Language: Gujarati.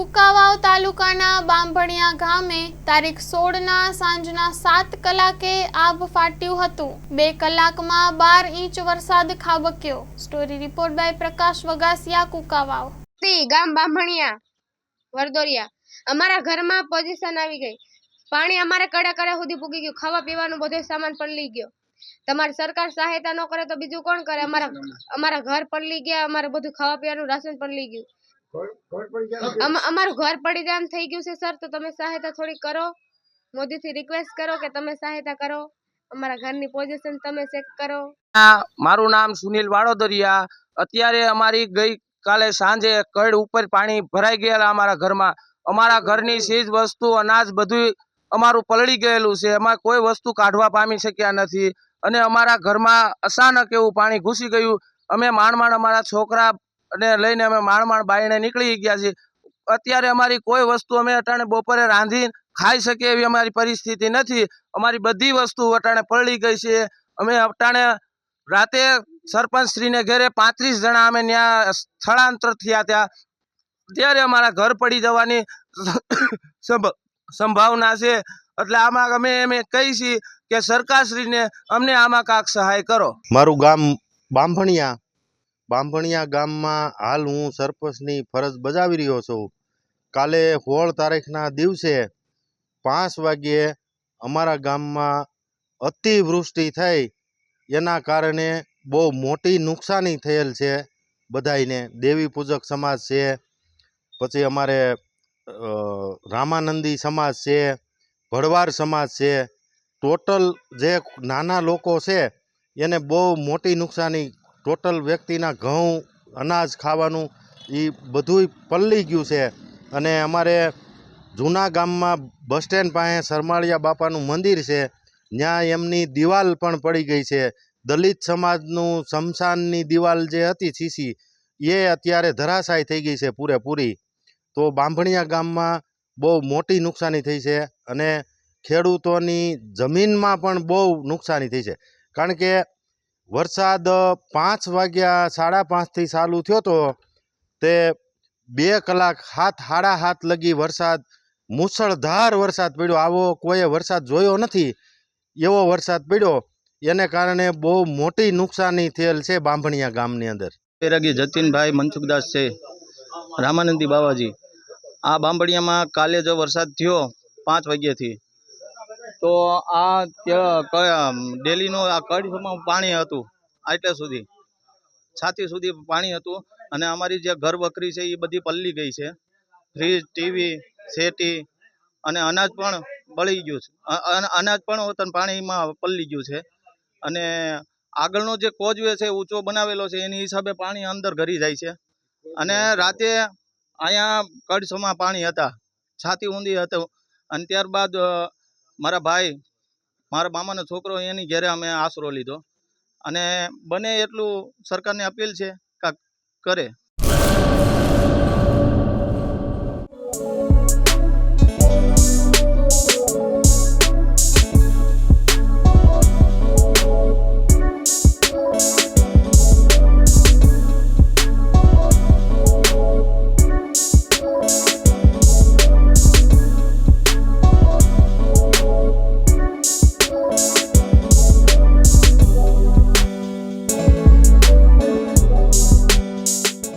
કુકાવાવ તાલુકાના બાંભણિયા ગામે તારીખ સોળના સાંજના સાત કલાકે આભ ફાટ્યું હતું. બે કલાકમાં બાર ઇંચ વરસાદ ખાબક્યો. Story report by Prakash Vagasiya, Kukavav. ગામ બાંભણિયા, વરદોરિયા. અમારા ઘરમાં પોઝિશન આવી ગઈ. પાણી અમારે કડે કડા સુધી પૂગી ગયું. ખાવા પીવાનું બધો સામાન પલળી ગયો. તમારી સરકાર સહાયતા ન કરે તો બીજું કોણ કરે? અમારા અમારા ઘર પલળી ગયા, અમારે બધું ખાવા પીવાનું રાશન પલળી ગયું. અમારું ઘર પડી જાય એમ થઈ ગયું છે સર. તો તમે સહાયતા થોડી કરો. મોદીથી રિક્વેસ્ટ કરો કે તમે સહાયતા કરો. અમારા ઘરની પોઝિશન તમે ચેક કરો. મારું નામ સુનિલ વાડોદરિયા અત્યારે અમારી ગઈ કાલે સાંજે કડ ઉપર પાણી ભરાઈ ગયેલા અમારા ઘરમાં. અમારા ઘરની ચીજ વસ્તુ અનાજ બધું અમારું પલળી ગયેલું છે. એમાં કોઈ વસ્તુ કાઢવા પામી શક્યા નથી. અને અમારા ઘરમાં અચાનક એવું પાણી ઘૂસી ગયું. અમે માંડ માંડ અમારા છોકરા ને લઈને અમે માણ માણ બાયણે નીકળી ગયા છીએ. અત્યારે અમારી કોઈ વસ્તુ અમે અટાણે બપોરે રાંધી ખાઈ શકીએ એવી અમારી પરિસ્થિતિ નથી. અમારી બધી વસ્તુ અટાણે પલળી ગઈ છે. અમે અટાણે રાતે સરપંચશ્રીને ઘેરે પાંત્રીસ જણા અમે ત્યાં સ્થળાંતર થયા ત્યાં. ત્યારે અમારા ઘર પડી જવાની સંભ- સંભાવના છે. એટલે આમાં અમે એમ કહી છીએ કે સરકારશ્રીને અમને આમાં કાંક સહાય કરો. મારું ગામ બાંભણિયા. બાંભણિયા ગામમાં હાલ હું સરપંચની ફરજ બજાવી રહ્યો છું. કાલે સોળ તારીખના દિવસે પાંચ વાગ્યે અમારા ગામમાં અતિવૃષ્ટિ થઈ. એના કારણે બહુ મોટી નુકસાની થયેલ છે બધાયને. દેવી પૂજક સમાજ છે, પછી અમારે રામાનંદી સમાજ છે, ભડવાર સમાજ છે. ટોટલ જે નાના લોકો છે એને બહુ મોટી નુકસાની ટોટલ વ્યક્તિના ઘઉં, અનાજ ખાવાનું એ બધુંય પલળી ગયું છે. અને અમારે જૂના ગામમાં બસ સ્ટેન્ડ પાસે સરમાળિયા બાપાનું મંદિર છે. ત્યાં એમની દિવાલ પણ પડી ગઈ છે. દલિત સમાજનું શમશાનની દિવાલ જે હતી સીસી એ અત્યારે ધરાશાય થઈ ગઈ છે પૂરેપૂરી. તો બાંભણિયા ગામમાં બહુ મોટી નુકસાની થઈ છે અને ખેડૂતોની જમીનમાં પણ બહુ નુકસાની થઈ છે. કારણ કે વરસાદ પાંચ વાગ્યા સાડા પાંચથી ચાલુ થયો તો તે બે કલાક હાથ સાડા હાથ લગી વરસાદ, મુસળધાર વરસાદ પડ્યો. આવો કોઈએ વરસાદ જોયો નથી, એવો વરસાદ પડ્યો. એને કારણે બહુ મોટી નુકસાની થયેલ છે બાંભણિયા ગામની અંદર. બેરાગી જતીનભાઈ મનસુખદાસ છે, રામાનંદી બાવાજી. આ બાંભણિયામાં કાલે જો વરસાદ થયો પાંચ વાગ્યાથી તો આ ક- આ કડીમાં પાણી હતું, આટલે સુધી. છાતી સુધી પાણી હતું અને અમારી જે ઘર વકરી છે એ બધી પલ્લી ગઈ છે. ફ્રીજ, ટીવી, શેટી અને અનાજ પણ બળી ગયું છે. અનાજ પણ પાણીમાં પલ્લી ગયું છે. અને આગળનો જે કોજવે છે, ઊંચો બનાવેલો છે, એની હિસાબે પાણી અંદર ઘરી જાય છે. અને રાતે અહીંયા કડસમાં પાણી હતા. છાતી ઊંધી હતું. અને ત્યારબાદ મારા ભાઈ, મારા મામાનો છોકરો એની ઘેરે અમે આશરો લીધો. અને બને એટલું સરકારને અપીલ છે, કાંક કરે.